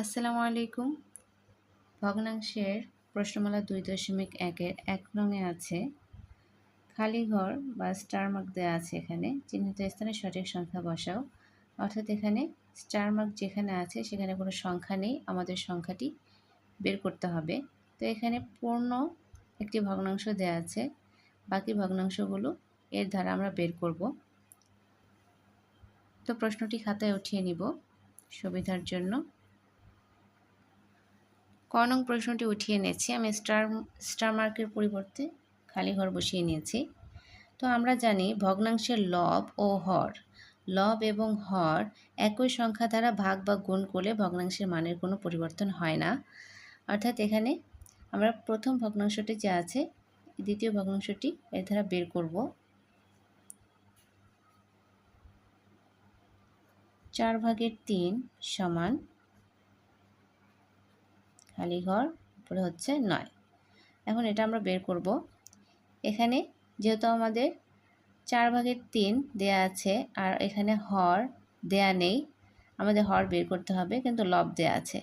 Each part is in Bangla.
আসসালামু আলাইকুম। ভগ্নাংশের প্রশ্নমালা দুই দশমিক একের এক রঙে আছে। খালি ঘর বা স্টার মার্ক দেওয়া আছে এখানে। চিহ্নিত স্থানে সঠিক সংখ্যা বসাও। অর্থাৎ এখানে স্টার মার্ক যেখানে আছে সেখানে কোনো সংখ্যা নেই। আমাদের সংখ্যাটি বের করতে হবে। তো এখানে পূর্ণ একটি ভগ্নাংশ দেওয়া আছে। বাকি ভগ্নাংশগুলো এর দ্বারা আমরা বের করব। তো প্রশ্নটি খাতায় উঠিয়ে নিব। সুবিধার জন্য নং প্রশ্নটি উঠিয়ে নিয়েছি আমি স্টার স্টার মার্কের পরিবর্তে খালি ঘর বসিয়ে নিয়েছি। তো আমরা জানি ভগ্নাংশের লব ও হর। লব এবং হর একই সংখ্যা দ্বারা ভাগ বা গুণ করলে ভগ্নাংশের মানের কোনো পরিবর্তন হয় না। অর্থাৎ এখানে আমরা প্রথম ভগ্নাংশটি যে আছে, দ্বিতীয় ভগ্নাংশটি এর দ্বারা বের করব। চার ভাগের তিন সমান খালি ঘর উপরে হচ্ছে নয়। এখন এটা আমরা বের করব। এখানে যেহেতু আমাদের চার ভাগের তিন দেয়া আছে আর এখানে হর দেয়া নেই, আমাদের হর বের করতে হবে, কিন্তু লব দেয়া আছে।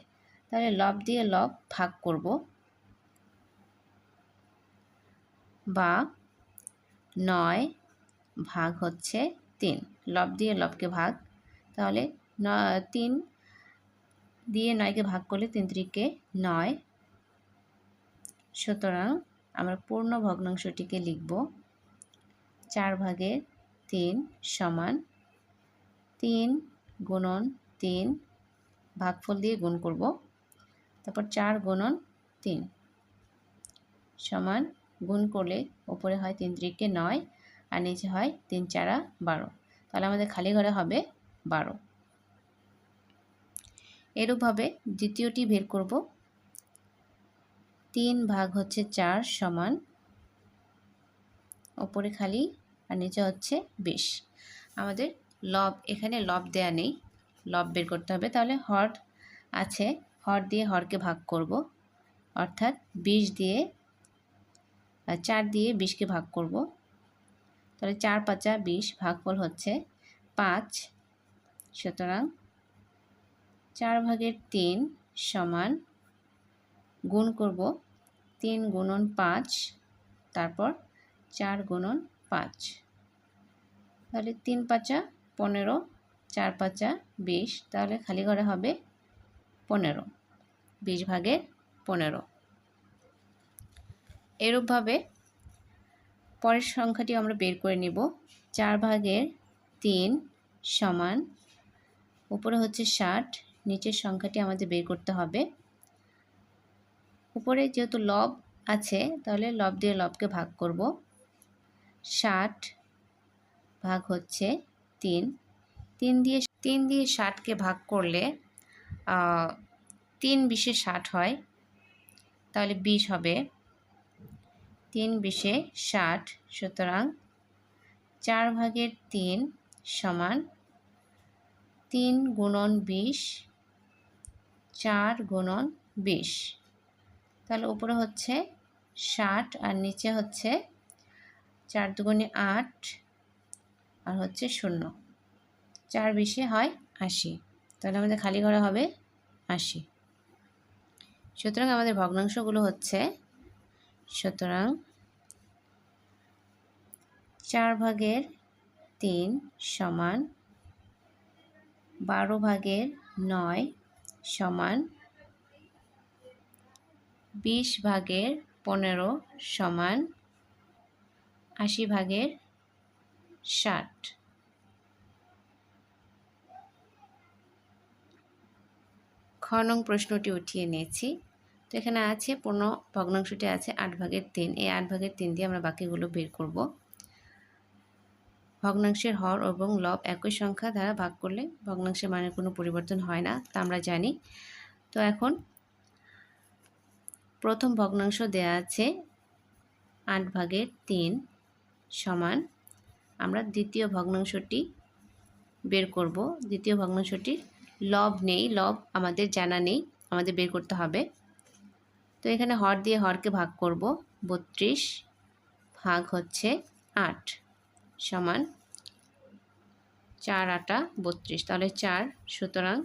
তাহলে লব দিয়ে লব ভাগ করব। বা নয় ভাগ হচ্ছে তিন। লব দিয়ে লবকে ভাগ। তাহলে তিন দিয়ে নয়কে ভাগ করলে তিন ত্রিকে নয়। সুতরাং আমরা পূর্ণ ভগ্নাংশটিকে লিখব। চার ভাগের তিন সমান তিন গুণন তিন ভাগফল দিয়ে গুণ করব। তারপর চার গুণন তিন সমান গুণ করলে ওপরে হয় তিন ত্রিকে নয় আর নিচে হয় তিন চারা বারো। তাহলে আমাদের খালি ঘরে হবে বারো। এরূপভাবে দ্বিতীয়টি বের করব। তিন ভাগ হচ্ছে চার সমান ওপরে খালি আর নিচে হচ্ছে বিশ। আমাদের লব, এখানে লব দেয়া নেই। লব বের করতে হবে। তাহলে হর আছে, হর দিয়ে হরকে ভাগ করব। অর্থাৎ বিশ দিয়ে চার দিয়ে বিশকে ভাগ করব। তাহলে চার পাঁচা বিশ ভাগফল হচ্ছে পাঁচ। সুতরাং চার ভাগের তিন সমান গুণ করব তিন গুণন পাঁচ, তারপর চার গুণন পাঁচ। তাহলে তিন পাঁচা পনেরো, চার পাঁচা বিশ, তাহলে খালি ঘরে হবে পনেরো, বিশ ভাগের পনেরো। এরূপভাবে পরের সংখ্যাটি আমরা বের করে নিব। চার ভাগের তিন সমান, উপরে হচ্ছে ষাট নিচের সংখ্যাটি আমাদের বের করতে হবে। উপরে যেহেতু লব আছে, তাহলে লব দিয়ে লবকে ভাগ করব। ষাট ভাগ হচ্ছে তিন। তিন দিয়ে তিন দিয়ে ষাটকে ভাগ করলে তিন বিশে ষাট হয়, তাহলে বিশ হবে। তিন বিশে ষাট, সুতরাং চার ভাগের তিন সমান তিন গুণন বিশ চার গুণন বিশ। তাহলে উপরে হচ্ছে ষাট আর নিচে হচ্ছে চার দুগুণে আট আর হচ্ছে শূন্য। চার বিশে হয় আশি। তাহলে আমাদের খালি ঘরে হবে আশি। সুতরাং আমাদের ভগ্নাংশগুলো হচ্ছে সুতরাং চার ভাগের তিন সমান বারো ভাগের নয় সমান বিশ ভাগের পনেরো সমান আশি ভাগের ষাট। খ নং প্রশ্নটি উঠিয়ে নিয়েছি। তো এখানে আছে পূর্ণ ভগ্নাংশটি আছে আট ভাগের তিন। এই আট ভাগের তিন দিয়ে আমরা বাকিগুলো বের করব। ভগ্নাংশের হর এবং লব একই সংখ্যা দ্বারা ভাগ করলে ভগ্নাংশের মানের কোনো পরিবর্তন হয় না, তা আমরা জানি। তো এখন প্রথম ভগ্নাংশ দেয়া আছে আট ভাগের তিন সমান, আমরা দ্বিতীয় ভগ্নাংশটি বের করব। দ্বিতীয় ভগ্নাংশটির লব নেই, লব আমাদের জানা নেই, আমাদের বের করতে হবে। তো এখানে হর দিয়ে হরকে ভাগ করব, বত্রিশ ভাগ হচ্ছে আট। সমান চার আটা বত্রিশ। তাহলে চার, সুতরাং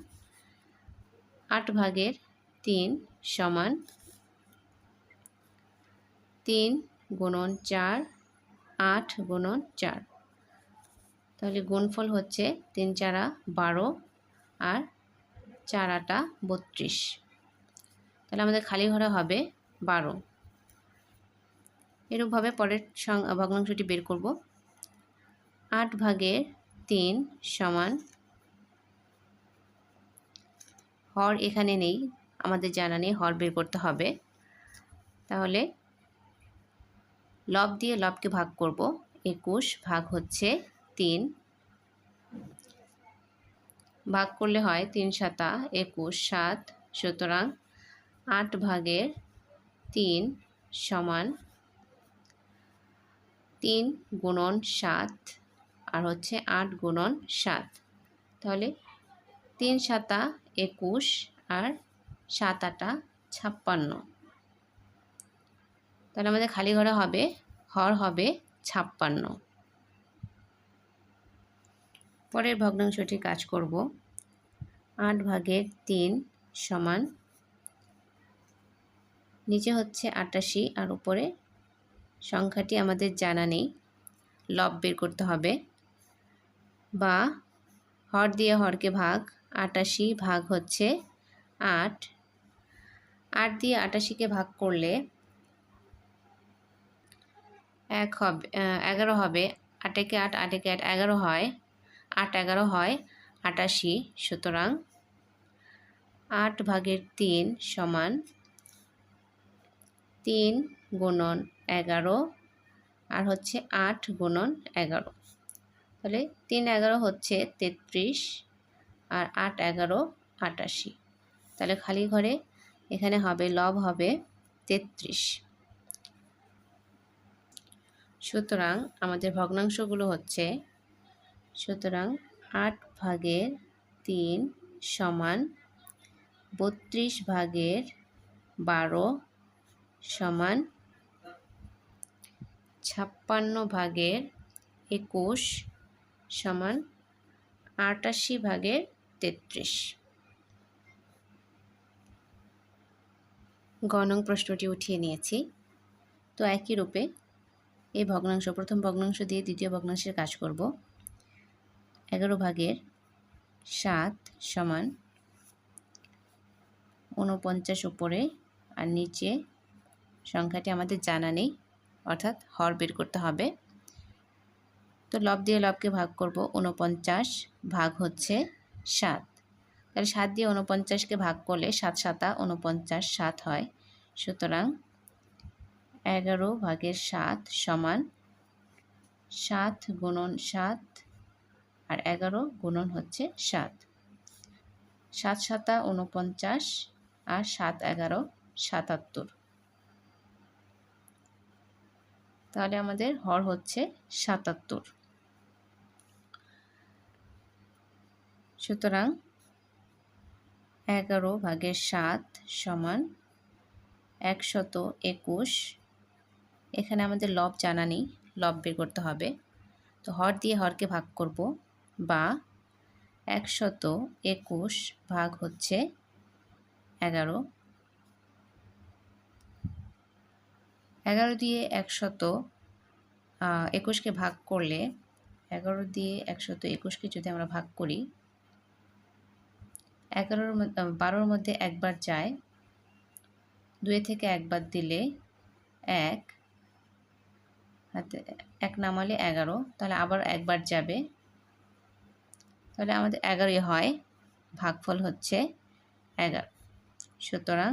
আট ভাগের তিন সমান তিন গুণন চার, আট গুণন চার। তাহলে গুণফল হচ্ছে তিন চারা বারো আর চার আটা বত্রিশ। তাহলে আমাদের খালি ঘরে হবে বারো। এরূপভাবে পরের ভগ্নাংশটি বের করব। আট ভাগের তিন সমান হর এখানে নেই, আমাদের জানা নেই, হর বের করতে হবে। তাহলে লব দিয়ে লবকে ভাগ করব। একুশ ভাগ হচ্ছে তিন। ভাগ করলে হয় তিন সাতা, একুশ সাত। সুতরাং আট ভাগের তিন সমান তিন গুণন সাত। আর হচ্ছে আট গুণন সাত। তাহলে তিন সাতা একুশ আর সাত আটা ছাপ্পান্ন। তাহলে আমাদের খালি ঘরে হবে, হর হবে ছাপ্পান্ন। পরের ভগ্নাংশটি কাজ করব। আট ভাগের তিন সমান নিচে হচ্ছে আটাশি আর উপরে সংখ্যাটি আমাদের জানা নেই। লব বের করতে হবে। বা হর দিয়ে হরকে ভাগ, আটাশি ভাগ হচ্ছে আট। আট দিয়ে আটাশিকে ভাগ করলে এক হবে এগারো হবে। আটেকে আট আটেকে আট, এগারো হয়। আট, এগারো হয় আটাশি। সুতরাং আট ভাগের তিন সমান তিন গুণন এগারো, আর হচ্ছে আট গুণন এগারো। তাহলে তিন এগারো হচ্ছে তেত্রিশ আর আট এগারো আটাশি। তাহলে খালি ঘরে এখানে হবে, লব হবে তেত্রিশ। সুতরাং আমাদের ভগ্নাংশগুলো হচ্ছে, সুতরাং আট ভাগের তিন সমান বত্রিশ ভাগের বারো সমান ছাপ্পান্ন ভাগের একুশ সমান আটাশি ভাগের তেত্রিশ। গণং প্রশ্নটি উঠিয়ে নিয়েছি। তো একই রূপে এই ভগ্নাংশ, প্রথম ভগ্নাংশ দিয়ে দ্বিতীয় ভগ্নাংশের কাজ করব। এগারো ভাগের সাত সমান ঊনপঞ্চাশ উপরে আর নিচে সংখ্যাটি আমাদের জানা নেই, অর্থাৎ হর বের করতে হবে। তো লব দিয়ে লবকে ভাগ করব উনপঞ্চাশ ভাগ হচ্ছে সাত। তাহলে সাত দিয়ে উনপঞ্চাশকে ভাগ করলে সাত সাতা উনপঞ্চাশ সাত হয়। সুতরাং এগারো ভাগের সাত সমান সাত গুণন সাত আর এগারো গুণন হচ্ছে সাত। সাত সাতা উনপঞ্চাশ আর সাত এগারো সাতাত্তর। তাহলে আমাদের হর হচ্ছে সাতাত্তর। সুতরাং এগারো ভাগের সাত সমান একশত একুশ। এখানে আমাদের লব জানা নেই, লব বের করতে হবে। তো হর দিয়ে হরকে ভাগ করব বা একশত একুশ ভাগ হচ্ছে এগারো। এগারো দিয়ে একশত একুশকে ভাগ করলে, এগারো দিয়ে একশত একুশকে যদি আমরা ভাগ করি এগারোর বারোর মধ্যে একবার যায়। দুই থেকে একবার দিলে এক, হাতে এক নামালে এগারো, তাহলে আবার একবার যাবে। তাহলে আমাদের এগারোই হয়, ভাগফল হচ্ছে এগারো। সুতরাং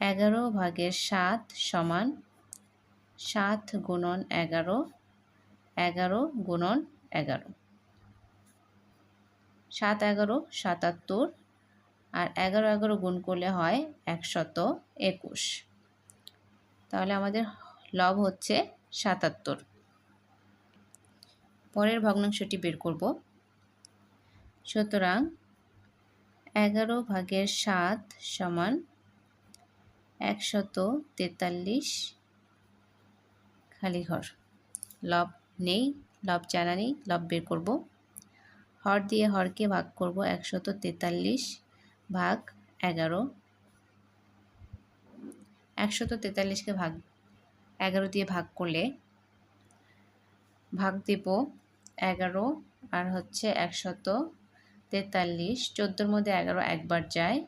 এগারো ভাগের সাত সমান সাত গুণন এগারো এগারো গুণন এগারো। সাত এগারো, সাতাত্তর আর এগারো এগারো গুণ করলে হয় একশত একুশ। তাহলে আমাদের লব হচ্ছে সাতাত্তর। পরের ভগ্নাংশটি বের করব। সুতরাং এগারো ভাগের সাত সমান একশত তেতাল্লিশ খালি ঘর। লব নেই, লব জানা নেই, লব বের করব। হর দিয়ে হরকে ভাগ করব একশত তেতাল্লিশ ভাগ এগারো। একশত তেতাল্লিশকে ভাগ, এগারো দিয়ে ভাগ করলে ভাগ দেব এগারো আর হচ্ছে একশত তেতাল্লিশ। চোদ্দোর মধ্যে এগারো একবার যায়।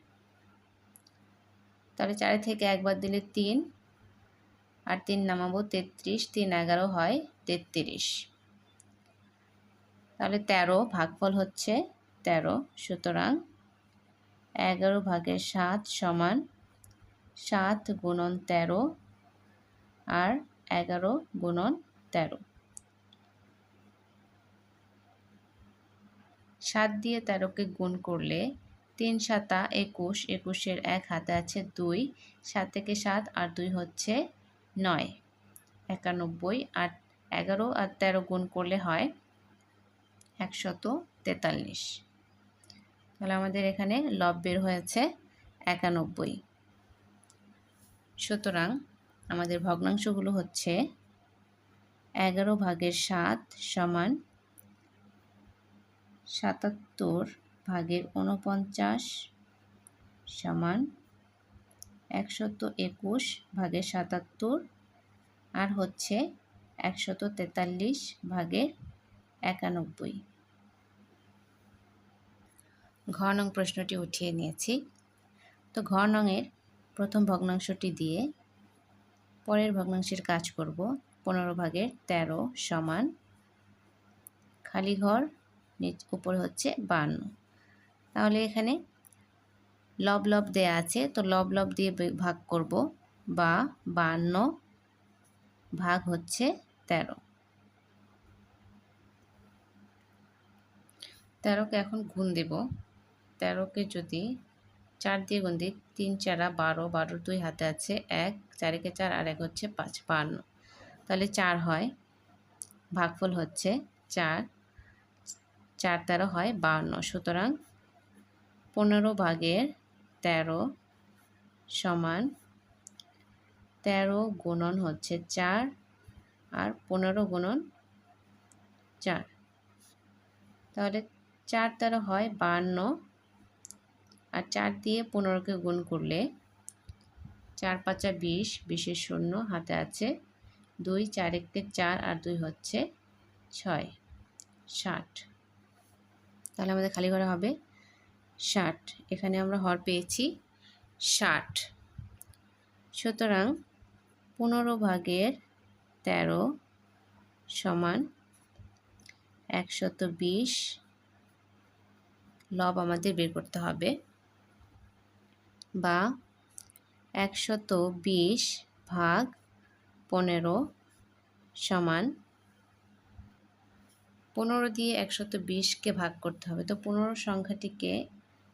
তাহলে চারে থেকে একবার দিলে তিন আর তিন নামাবো তেত্রিশ, তিন এগারো হয় তেত্রিশ। তাহলে তেরো ভাগফল হচ্ছে তেরো, সুতরাং এগারো ভাগের সাত সমান সাত গুণন তেরো আর এগারো গুণন তেরো। সাত দিয়ে তেরোকে গুণ করলে তিন সাতা একুশ, একুশের এক হাতে আছে দুই, সাত থেকে সাত আর দুই হচ্ছে নয়। একানব্বই আর এগারো আর তেরো গুণ করলে হয় একশত তেতাল্লিশ। তাহলে আমাদের এখানে লব বের হয়েছে একানব্বই। সুতরাং আমাদের ভগ্নাংশগুলো হচ্ছে এগারো ভাগের সাত সমান সাতাত্তর ভাগের উনপঞ্চাশ সমান একশত একুশ ভাগের সাতাত্তর, আর হচ্ছে একশত তেতাল্লিশ ভাগের একানব্বই। ঘ নং প্রশ্নটি উঠিয়ে নিয়েছি। তো ঘ নংয়ের প্রথম ভগ্নাংশটি দিয়ে পরের ভগ্নাংশের কাজ করব পনেরো ভাগের তেরো সমান খালি ঘর উপরে হচ্ছে বান্ন। তাহলে এখানে লব লব দেয়া আছে, তো লব লব দিয়ে ভাগ করব বা বান্ন ভাগ হচ্ছে তেরো। তেরোকে এখন গুণ দেব। তেরোকে যদি চার দিয়ে গুণ দিই, তিন চারা বারো বারোর দুই হাতে আছে এক, চারিকে চার আর এক হচ্ছে পাঁচ, বান্ন। তাহলে চার হয়, ভাগফল হচ্ছে চার চার তেরো হয় বান্ন। সুতরাং পনেরো ভাগের তেরো সমান তেরো গুণন হচ্ছে চার আর পনেরো গুণন চার। তাহলে চার তেরো হয় বান্ন। আর চার দিয়ে পনেরোকে গুণ করলে চার পাঁচা বিশ, বিশের শূন্য হাতে আছে। দুই, চার এককে চার আর দুই হচ্ছে ছয়, ষাট। তাহলে আমাদের খালি করা হবে ষাট। এখানে আমরা হর পেয়েছি ষাট। সুতরাং পনেরো ভাগের তেরো সমান একশত বিশ লব আমাদের বের করতে হবে। বা একশত বিশ ভাগ পনেরো সমান পনেরো দিয়ে একশত বিশকে ভাগ করতে হবে। তো পনেরো সংখ্যাটিকে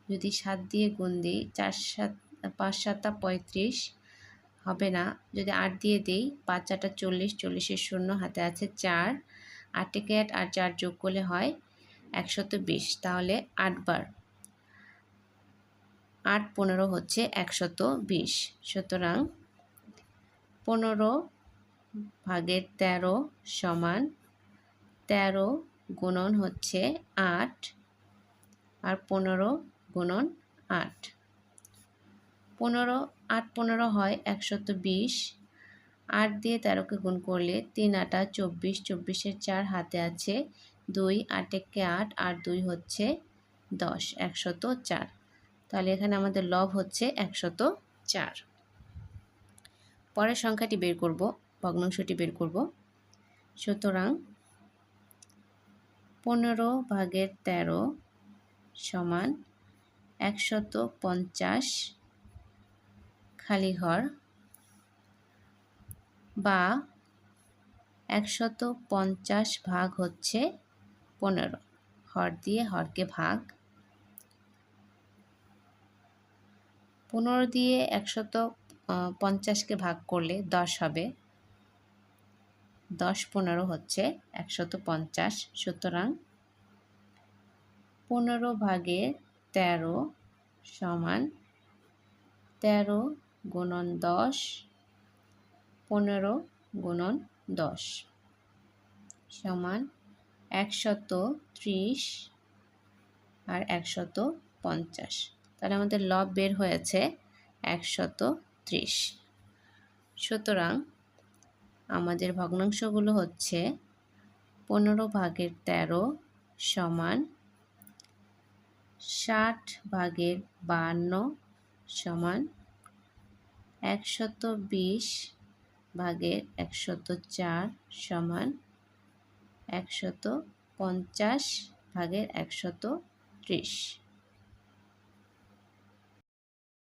যদি সাত দিয়ে গুণ দিই, চার সাত, পাঁচ সাতটা পঁয়ত্রিশ হবে না। যদি আট দিয়ে দিই, পাঁচ চারটা চল্লিশ, চল্লিশের শূন্য হাতে আছে চার। আটকে আট আর চার যোগ করলে হয় একশত বিশ, তাহলে আটবার আট পনেরো হচ্ছে একশত বিশ। সুতরাং পনেরো ভাগের তেরো সমান তেরো গুণন হচ্ছে আট, আর পনেরো গুণন আট। পনেরো আট পনেরো হয় একশত বিশ। আট দিয়ে তেরোকে গুণ করলে তিন আটা চব্বিশ, চব্বিশের চার হাতে আছে দুই, আট একে আট, আর দুই হচ্ছে দশ, একশত চার। তাহলে এখানে আমাদের লব হচ্ছে একশত চার। পরের সংখ্যাটি বের করব, ভগ্নাংশটি বের করব। সুতরাং পনেরো ভাগের তেরো সমান একশত পঞ্চাশ খালি ঘর বা একশত পঞ্চাশ ভাগ হচ্ছে পনেরো। হর দিয়ে হরকে ভাগ। পনেরো দিয়ে একশত পঞ্চাশকে ভাগ করলে দশ হবে। দশ পনেরো হচ্ছে একশত পঞ্চাশ, সুতরাং পনেরো ভাগে তেরো সমান তেরো গুণন দশ, পনেরো গুণন দশ সমান একশত ত্রিশ আর একশত পঞ্চাশ। তাহলে আমাদের লব বের হয়েছে একশত ত্রিশ। সুতরাং আমাদের ভগ্নাংশগুলো হচ্ছে পনেরো ভাগের তেরো সমান ষাট ভাগের বান্ন সমান একশত বিশ ভাগের একশত চার সমান একশত পঞ্চাশ ভাগের একশত ত্রিশ।